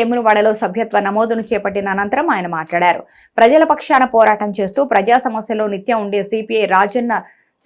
వేములవాడలో సభ్యత్వ నమోదును చేపట్టిన అనంతరం ఆయన మాట్లాడారు. ప్రజల పక్షాన పోరాటం చేస్తూ ప్రజా సమస్యలో నిత్యం ఉండే సిపిఐ రాజన్న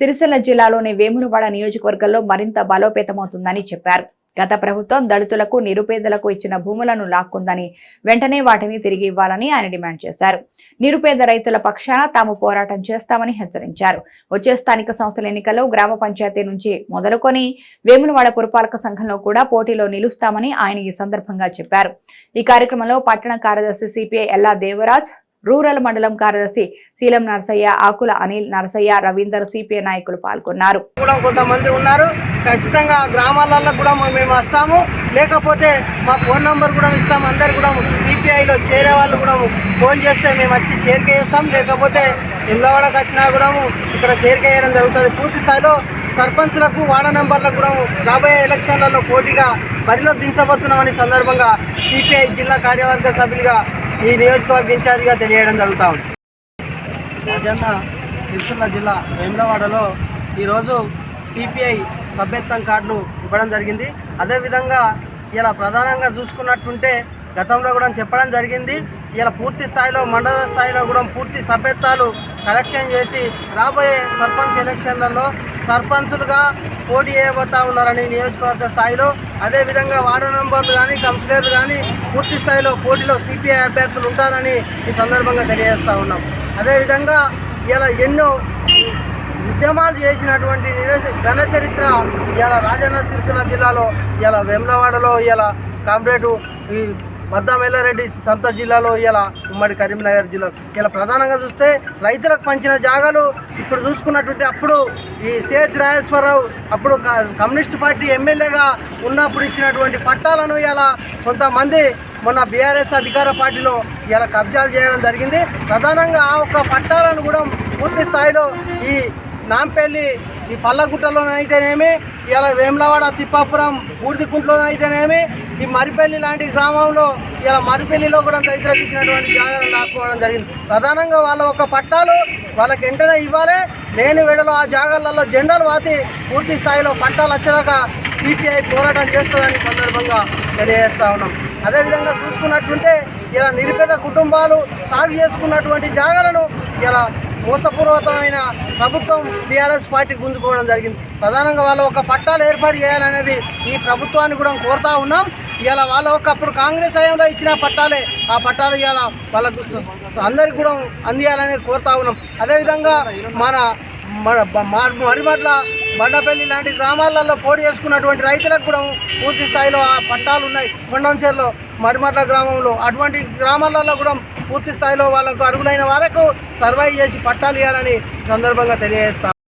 సిరిసిల్ల జిల్లాలోని వేములవాడ నియోజకవర్గంలో మరింత బలోపేతమవుతుందని చెప్పారు. గత ప్రభుత్వం దళితులకు నిరుపేదలకు ఇచ్చిన భూములను లాక్కుందని వెంటనే వాటిని తిరిగి ఇవ్వాలని ఆయన డిమాండ్ చేశారు. నిరుపేద రైతుల పక్షాన తాము పోరాటం చేస్తామని హెచ్చరించారు. వచ్చే స్థానిక సంస్థల ఎన్నికల్లో గ్రామ పంచాయతీ నుంచి మొదలుకొని వేములవాడ పురపాలక సంఘంలో కూడా పోటీలో నిలుస్తామని ఆయన ఈ సందర్భంగా చెప్పారు. ఈ కార్యక్రమంలో పట్టణ కార్యదర్శి సిపిఐ ఎల్లా దేవరాజ్ రూరల్ మండలం కార్యదర్శి శీలం నరసయ్య ఆకుల అనిల్ నరసయ్య రవీందర్ సిపిఐ నాయకులు పాల్గొన్నారు. కూడా కొంతమంది ఉన్నారు. ఖచ్చితంగా గ్రామాలలో కూడా మేము వస్తాము. లేకపోతే మా ఫోన్ నంబర్ కూడా ఇస్తాము అందరు కూడా సిపిఐలో చేరే వాళ్ళు కూడా ఫోన్ చేస్తే మేము వచ్చి చేరిక చేస్తాం లేకపోతే ఎల్లవాడకు వచ్చినా కూడా ఇక్కడ చేరిక చేయడం జరుగుతుంది. పూర్తి స్థాయిలో సర్పంచ్లకు వార్డ నెంబర్లకు కూడా రాబోయే ఎలక్షన్లలో పోటీగా బరిలో దించబోతున్నామని సందర్భంగా సిపిఐ జిల్లా కార్యవర్గ సభ్యులుగా ఈ నియోజకవర్గ ఇన్ఛార్జిగా తెలియడం జరుగుతూ ఉంది. రాజన్న సిరిసిల్ల జిల్లా వేములవాడలో ఈరోజు సిపిఐ సభ్యత్వం కార్డును ఇవ్వడం జరిగింది. అదేవిధంగా ఇలా ప్రధానంగా చూసుకున్నట్టుంటే గతంలో కూడా చెప్పడం జరిగింది. ఇలా పూర్తి స్థాయిలో మండల స్థాయిలో కూడా పూర్తి సభ్యత్వాలు కలెక్షన్ చేసి రాబోయే సర్పంచ్ ఎలక్షన్లలో సర్పంచులుగా పోటీ చేయబోతా ఉన్నారని నియోజకవర్గ స్థాయిలో. అదేవిధంగా వార్డు మెంబర్లు కానీ కౌన్సిలర్లు కానీ పూర్తి స్థాయిలో పోటీలో సిపిఐ అభ్యర్థులు ఉంటారని ఈ సందర్భంగా తెలియజేస్తూ ఉన్నాం. అదేవిధంగా ఇలా ఎన్నో ఉద్యమాలు చేసినటువంటి ఘన చరిత్ర ఇలా రాజన్న సిరిసిల్ల జిల్లాలో ఇలా వేములవాడలో ఇలా కామ్రేడు ఈ మద్దాం ఎల్లారెడ్డి సంత జిల్లాలో ఇలా ఉమ్మడి కరీంనగర్ జిల్లాలో ఇలా ప్రధానంగా చూస్తే రైతులకు పంచిన జాగాలు ఇప్పుడు చూసుకున్నటువంటి అప్పుడు ఈ సిహెచ్ రాజేశ్వరరావు అప్పుడు క- కమ్యూనిస్ట్ పార్టీ ఎమ్మెల్యేగా ఉన్నప్పుడు ఇచ్చినటువంటి పట్టాలను ఇలా కొంతమంది మొన్న బీఆర్ఎస్ అధికార పార్టీలో ఇలా కబ్జాలు చేయడం జరిగింది. ప్రధానంగా ఆ ఒక్క పట్టాలను కూడా పూర్తి స్థాయిలో ఈ నాంపల్లి ఈ పల్లగుట్టలోనైతేనేమి ఇలా వేములవాడ తిప్పాపురం బూడిదికుంట్లోనైతేనేమి ఈ మరిపల్లి లాంటి గ్రామంలో ఇలా మరిపల్లిలో కూడా రైతులకు ఇచ్చినటువంటి జాగాలను లాక్కోవడం జరిగింది. ప్రధానంగా వాళ్ళ ఒక పట్టాలు వాళ్ళకి వెంటనే ఇవ్వాలి. లేని వేడలో ఆ జాగాలలో జెండాలు వాతి పూర్తి స్థాయిలో పట్టాలు వచ్చేదాకా సిపిఐ పోరాటం చేస్తుందని సందర్భంగా తెలియజేస్తా ఉన్నాం. అదేవిధంగా చూసుకున్నట్టుంటే ఇలా నిరుపేద కుటుంబాలు సాగు చేసుకున్నటువంటి జాగాలను ఇలా మోసపూర్వకమైన ప్రభుత్వం బీఆర్ఎస్ పార్టీ గుంజుకోవడం జరిగింది. ప్రధానంగా వాళ్ళ ఒక పట్టాలు ఏర్పాటు చేయాలనేది ఈ ప్రభుత్వాన్ని కూడా కోరుతా ఉన్నాం. ఇలా వాళ్ళ ఒకప్పుడు కాంగ్రెస్ హయాంలో ఇచ్చిన పట్టాలే ఆ పట్టాలు ఇలా వాళ్ళకు అందరికి కూడా అందియాలని కోరుతా ఉన్నాం. అదేవిధంగా మన మా- మరిమట్ల బండపల్లి లాంటి గ్రామాలలో పోటీ చేసుకున్నటువంటి రైతులకు కూడా పూర్తి స్థాయిలో ఆ పట్టాలు ఉన్నాయి. కొండంచేరులో మరిమర్ల గ్రామంలో అటువంటి గ్రామాలలో కూడా పూర్తి స్థాయిలో వాళ్ళకు అర్హులైన వారకు సర్వైవ్ చేసి పట్టాలు ఇవ్వాలని సందర్భంగా తెలియజేస్తాను